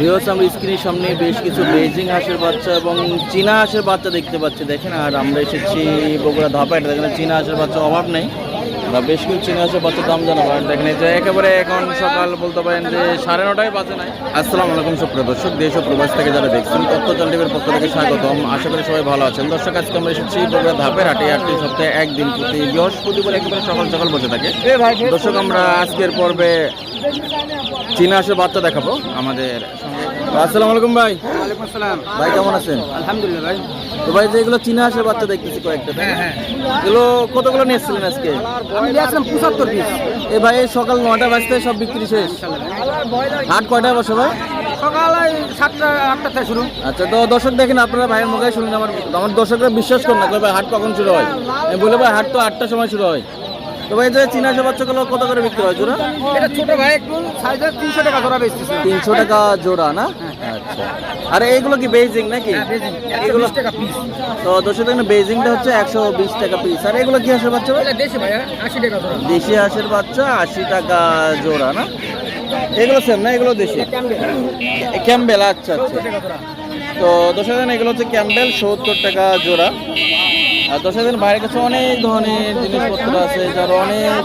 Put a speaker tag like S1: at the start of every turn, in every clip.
S1: Viewers আমরা স্ক্রিনের সামনে বেশ কিছু বেজিং হাঁসের বাচ্চা এবং চীনা হাঁসের বাচ্চা দেখতে পাচ্ছি। দেখেন, আর আমরা এসেছি বগুড়া ধাপাইটা দেখেন, চীনা হাঁসের বাচ্চা অভাব নেই। আমরা বেশ কিছু চীনা হাঁসের বাচ্চার দাম জানাব দেখেন যে একেবারে এখন সকাল বলতে পারেন যে সাড়ে নটায় বাজে নাই। আসসালামু আলাইকুম সুপ্রিয় দর্শক দেশ ও প্রবাস থেকে যারা দেখছেন তথ্য টিভির পক্ষ থেকে স্বাগতম। আশা করি সবাই ভালো আছেন। দর্শক আজকে আমরা এসেছি বগুড়া ধাপের হাটে হাটটি সপ্তাহে একদিন প্রতি বৃহস্পতিবার একেবারে সকাল সকাল বসে থাকে। দর্শক আমরা আজকের পর্বে চীনা হাঁসের বাচ্চা দেখাবো আমাদের সঙ্গে আসসালামু আলাইকুম ভাই।
S2: ওয়ালাইকুম আসসালাম।
S1: ভাই কেমন আছেন?
S2: আলহামদুলিল্লাহ ভাই।
S1: তো ভাই যে এগুলো চীনা হাঁসের বাচ্চা দেখতেছি কয়েকটা। না?
S2: হ্যাঁ,
S1: এগুলো কতগুলো নিয়ে এসেছিলেন আজকে?
S2: আমি দিয়েছিলাম পঁচাত্তর পিস
S1: এ ভাই সকাল নটা বাজতে সব বিক্রি শেষ। হাট কয়টায় বসে ভাই?
S2: সকালে সাতটা আটটা থেকে শুরু।
S1: আচ্ছা তো দর্শক দেখেন আপনারা ভাইয়ের মুখে শুনুন আমার আমার দর্শকরা বিশ্বাস করুন না ভাই হাট কখন শুরু হয়? আমি বলে ভাই হাট তো আটটার সময় শুরু হয়। তো ভাই যে চীনা বাচ্চাগুলো কত করে বিক্রি হয় জোড়া?
S2: এটা ছোট ভাই একটু সাইজের তিনশো টাকা ধরা বেচতেছে
S1: তিনশো টাকা জোড়া না? আচ্ছা। আর এইগুলো কি বেজিং নাকি?
S2: এগুলো টাকা পিস
S1: তো দেখেন বেজিংটা হচ্ছে একশো বিশ টাকা পিস আর এগুলো কি হাঁসের বাচ্চা
S2: দেশি ভাই আশি টাকা ধরা
S1: দেশি হাঁসের বাচ্চা আশি টাকা জোড়া না? এগুলো সেম না? এগুলো দেশি? ক্যাম্বেল আচ্ছা আচ্ছা। তো দশ হাজার এগুলো হচ্ছে ক্যাম্বেল সত্তর টাকা জোড়া। হাজার বাইরের কাছে অনেক ধরনের জিনিসপত্র আছে, যার অনেক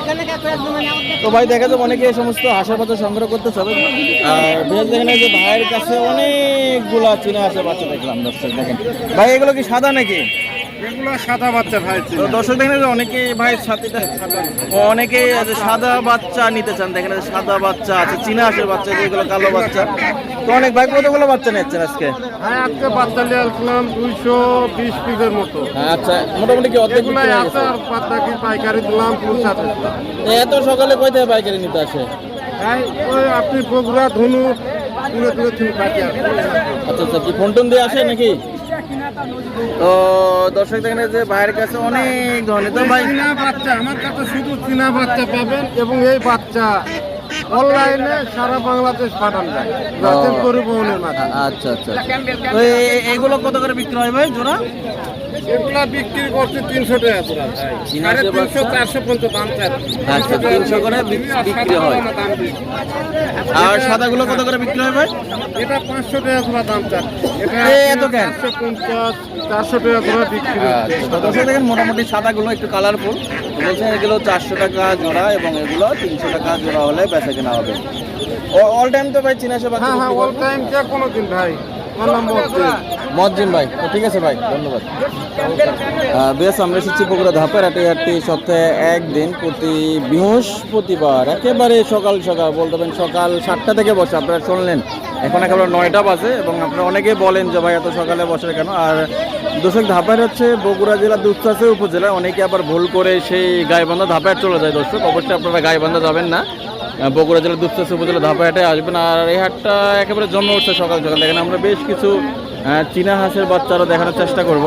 S1: তো ভাই দেখা যাবে অনেকে এই সমস্ত হাঁসের বাচ্চা সংগ্রহ করতে চাবে। আর বেশ দেখেন যে ভাইয়ের কাছে অনেকগুলা চীনা হাঁসের বাচ্চা দেখলাম দর্শক, দেখেন। ভাই, এগুলো কি সাদা নাকি?
S3: এগুলো সাদা বাচ্চা ভাই
S1: তো দর্শক দেখেন যে অনেকে ভাই ছাতিটা অনেকে আছে সাদা বাচ্চা নিতে চান। দেখেন সাদা বাচ্চা আছে চীনা বাচ্চা যেগুলো কালো বাচ্চা। তো অনেক ভাই কতগুলো বাচ্চা নিচ্ছেন আজকে?
S3: ভাই আজকে বাচ্চা নিয়ে আসলাম দুইশো বিশ পিসের মতো।
S1: আচ্ছা মোটামুটি কি অর্ধেক হয়ে
S3: কি পাইকারি দিলাম পৌঁছাতে
S1: এত সকালে কই থেকে পাইকারি নিতে আসে?
S3: ওই আপনি বগুড়া ধনু
S1: আচ্ছা আচ্ছা কি ফোন টোন দিয়ে আসে নাকি? তো দর্শক দেখেন যে ভাইয়ের কাছে অনেক ধরনের। তো ভাই
S3: চীনা বাচ্চা আমার কাছে শুধু চীনা বাচ্চা পাবেন এবং এই বাচ্চা অনলাইনে সারা বাংলাদেশ পাঠানো যায়। পরিবহনের মাধ্যমে
S1: আচ্ছা আচ্ছা আচ্ছা। তো এগুলো কত করে বিক্রি হয় ভাই জোড়া?
S3: এগুলা বিক্রি করছে তিনশো টাকা। সাড়ে তিনশো চারশো পর্যন্ত দাম
S1: তিনশো করে বিক্রি হয়। আর সাদাগুলো কত করে বিক্রি হয় ভাই?
S3: এটা পাঁচশো টাকা দাম
S1: এত
S3: চারশো পঞ্চাশ চারশো টাকা করে বিক্রি।
S1: আচ্ছা দেখেন মোটামুটি সাদাগুলো একটু কালারফুল বলছেন এগুলো চারশো টাকা জোড়া এবং এগুলো তিনশো টাকা জোড়া হলে বেচা কেনা হবে। অল টাইম তো ভাই চীনা সেবা
S3: হ্যাঁ হ্যাঁ অল টাইম কোনো দিন ভাই।
S1: মজ্জিম ভাই। ঠিক আছে ভাই, ধন্যবাদ। বেশ আমরা এসেছি বগুড়া ধাপের হাটে। হাটটি সপ্তাহে একদিন প্রতি বৃহস্পতিবার একেবারে সকাল সকাল, বলতে পারেন সকাল সাতটা থেকে বসে। আপনারা শুনলেন, এখন একেবারে নয়টা বাজে এবং আপনারা অনেকেই বলেন যে ভাই এত সকালে বসে কেন? আর দর্শক, ধাপের হচ্ছে বগুড়া জেলা দুপচাষে উপজেলা অনেকে আবার ভুল করে সেই গাইবান্ধা ধাপের চলে যায়। দর্শক, অবশ্যই আপনারা গাইবান্ধা যাবেন না। বগুড়া জেলার দুপচাষে উপজেলা ধাপা হাটে আসবেন। আর এই হাটটা একেবারে জন্ম উঠছে সকাল সকাল। এখানে আমরা বেশ কিছু চীনা হাঁসের বাচ্চারও দেখানোর চেষ্টা করব।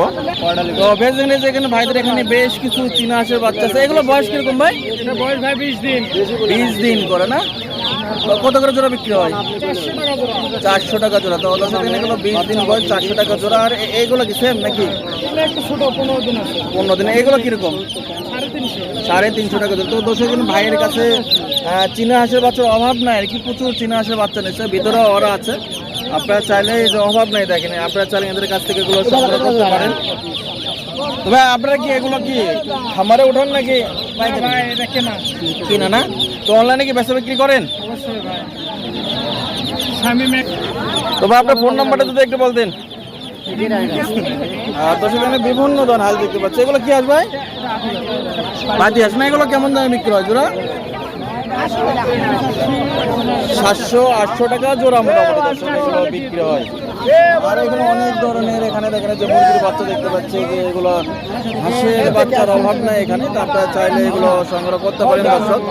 S1: তো বেশ যে এখানে ভাইদের এখানে বেশ কিছু চীনা হাঁসের বাচ্চা আছে। এগুলো বয়স কীরকম ভাই?
S3: বয়স ভাই বিশ দিন।
S1: বিশ দিন করে না? কত করে জোড়া বিক্রি হয়? চারশো টাকা জোড়া। তো সাথে এগুলো বিশ দিন বয়স চারশো টাকা জোড়া। আর এইগুলো কি সেম নাকি?
S2: পনেরো দিন
S1: এগুলো কীরকম?
S2: সাড়ে তিনশো।
S1: টাকা জোড়া। তো দর্শক দিন ভাইয়ের কাছে চীনা হাঁসের বাচ্চার অভাব নাই। আর কি প্রচুর চীনা হাঁসের বাচ্চা নিচ্ছে। ভিতরে ওরা আছে। আপনারা চাইলে এই যে অভাব নাই দেখেন। আপনারা চাইলে এদের কাছ থেকে এগুলো সংগ্রহ করতে পারেন। তো ভাই আপনারা কি এগুলো কি খামারে উঠান নাকি?
S2: কেনা।
S1: না? তো অনলাইনে কি বেচা বিক্রি করেন? তো ভাই আপনার ফোন নাম্বারটা যদি একটু বলতেন। আর দর্শক এখানে বিভিন্ন ধরনের হাঁস দেখতে পাচ্ছি। এগুলো কি হাঁস ভাই? বাদি হাঁস না? এগুলো কেমন দামে বিক্রি হয়? জোড়া? সাতশো আটশো টাকা জোড়া মোটামুটি। বিক্রি হয়। আর এখানে অনেক ধরনের এখানে দেখেন যে মুরগির বাচ্চা দেখতে পাচ্ছি যে এগুলো হাঁসের বাচ্চার অভাব নাই এখানে, তারপরে চাইলে এগুলো সংগ্রহ করতে পারেন দর্শক।